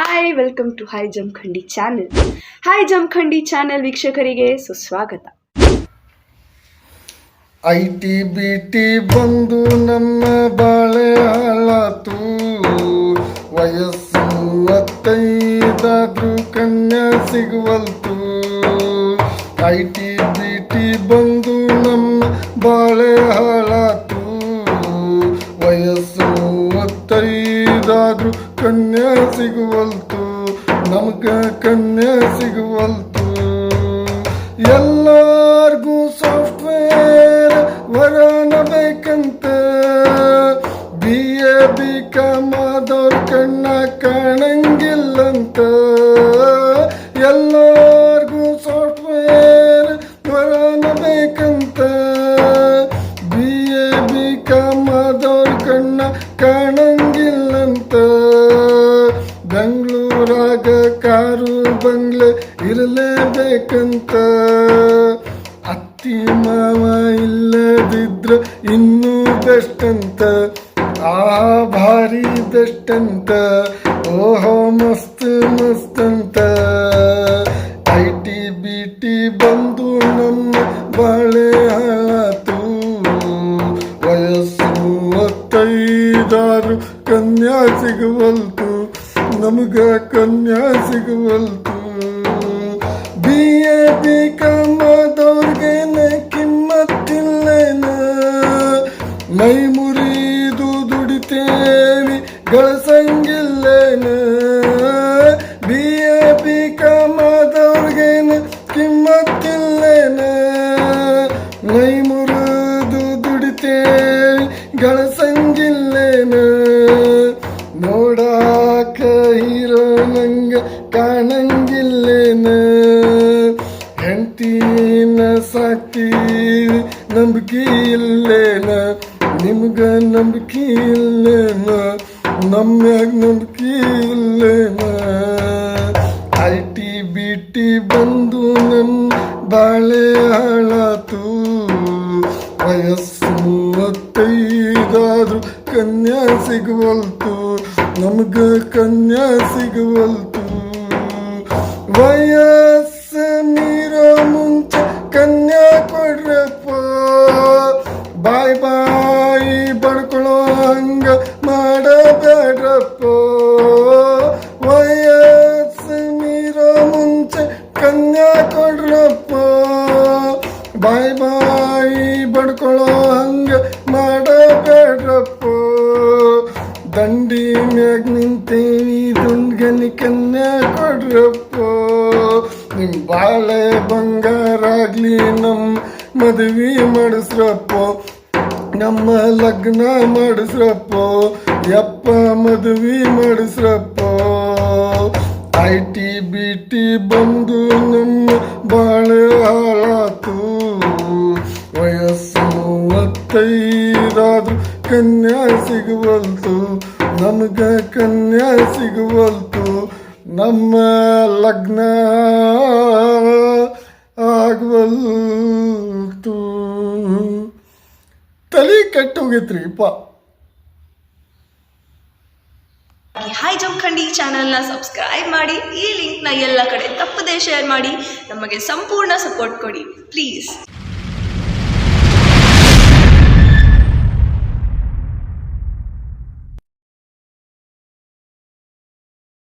Hi welcome to hi Jamakhandi channel hi Jamakhandi channel ವೀಕ್ಷಕರಿಗೆ ಸುಸ್ವಾಗತ. I T B T ಬಂದು ನಮ್ಮ ಬಾಳೆ ಹಾಳಾತು. ವಯಸ್ಸು ಮೂವತ್ತೈದಾದ್ರೂ ಕನ್ಯಾ ಸಿಗುವಲ್ತು. ಐ ಟಿ ಬಿ ಟಿ ಬಂದು ನಮ್ಮ ಬಾಳೆ ಹಾಳಾತು. ಕನ್ಯಾ ಸಿಗುವಲ್ತು, ನಮ್ಗ ಕನ್ಯಾ ಸಿಗುವಲ್ತು. ಎಲ್ಲಾರ್ಗೂ ಸಾಫ್ಟ್ವೇರ್ ವರನ ಬೇಕಂತ. ಬಿ ಎ ಬಿ ಕಮಾದವ್ರ ಕಣ್ಣ ಕಾಣಂಗಿಲ್ಲಂತ. ಬೆಂಗಳೂರಾಗ ಕಾರು ಬಂಗ್ಲೆ ಇರಲೇಬೇಕಂತ. ಅತ್ತಿ ಮಾವ ಇಲ್ಲದಿದ್ರ ಇನ್ನೂ ಬೆಸ್ಟ್ ಅಂತ ಆ ಭಾರಿ ಬೆಸ್ಟ್ ಅಂತ ಓಹೋ ಮಸ್ತ್ ಮಸ್ತ್ ಅಂತ. ನಮಗ ಕನ್ಯಾ ಸಿಗುವಲ್ತು. ಬಿ ಎ ಬಿ ಕಾಮದವ್ರಿಗೇನ ಕಿಮ್ಮತ್ತಿಲ್ಲೇನ. ಮೈ ಮುರಿದು ದುಡಿತೇವಿ ಗಳಸಂಗಿಲ್ಲೇನ. ಬಿ ಎ ಬಿ ಕಾಮದವ್ರಿಗೇನ ಕಿಮ್ಮತ್ತಿಲ್ಲೇನ. ಮೈ ಮುರಿದು ದುಡಿತೇವಿ ಗಳಸಂಗಿಲ್ಲೇನ. ಹೀರೋ ನಂಗ ಕಾಣಂಗಿಲ್ಲೇನ ಹೆಂಡತಿನ ಸಾಕ್ತೀವಿ ನಂಬಿಕೆ ಇಲ್ಲೇನ ನಿಮ್ಗ ನಂಬಿಕೆ ಇಲ್ಲೇನ ನಮ್ಯಾಗ ನಂಬಿಕೆ ಇಲ್ಲೇನ ಐ ಟಿ ಬಿ ಟಿ ಬಂದು ನನ್ನ ಬಾಳೆ ಹಾಳಾತು ವಯಸ್ಸು ಮೂವತ್ತೈದಾದ್ರು ಕನ್ಯಾ ಸಿಗುವಲ್ತು ನಮಗ ಕನ್ಯಾ ಸಿಗುವಲ್ತು ವಯಸ್ಸು ಮೀರೋ ಮುಂಚೆ ಕನ್ಯಾ ಕೊಡ್ರಪ್ಪ ಬಾಯ್ ಬಾಯಿ ಬಡ್ಕೊಳ್ಳೋ ಹಂಗ ಕನ್ಯಾ ಕೊಡ್ರಪ್ಪ, ನಿಮ್ ಬಾಳೆ ಬಂಗಾರಾಗ್ಲಿ ನಮ್ಮ ಮದುವೆ ಮಾಡಿಸ್ರಪ್ಪ, ನಮ್ಮ ಲಗ್ನ ಮಾಡಿಸ್ರಪ್ಪ, ಯಪ್ಪ ಮದುವೆ ಮಾಡಿಸ್ರಪ್ಪ. ಐ ಟಿ ಬಿ ಟಿ ಬಂದು ನಮ್ಮ ಬಾಳೆ ಹಾಳಾತು, ವಯಸ್ಸು ಮೂವತ್ತೈದಾದ್ರೂ ಕನ್ಯಾ ಸಿಗುವಲ್ತು, ನಮ್ಗೆ ಕನ್ಯಾ ಸಿಗುವಲ್ತು. ನಮ್ಮ ಲಗ್ನ ಆಗವಲ್ತು ತಲೆ ಕೆಟ್ಟೋಗೈತ್ರಿ ಹೈ ಹಾಯ್ ಜಮಖಂಡಿ ಚಾನಲ್ನ ಸಬ್ಸ್ಕ್ರೈಬ್ ಮಾಡಿ, ಈ ಲಿಂಕ್ನ ಎಲ್ಲ ಕಡೆ ತಪ್ಪದೇ ಶೇರ್ ಮಾಡಿ, ನಮಗೆ ಸಂಪೂರ್ಣ ಸಪೋರ್ಟ್ ಕೊಡಿ ಪ್ಲೀಸ್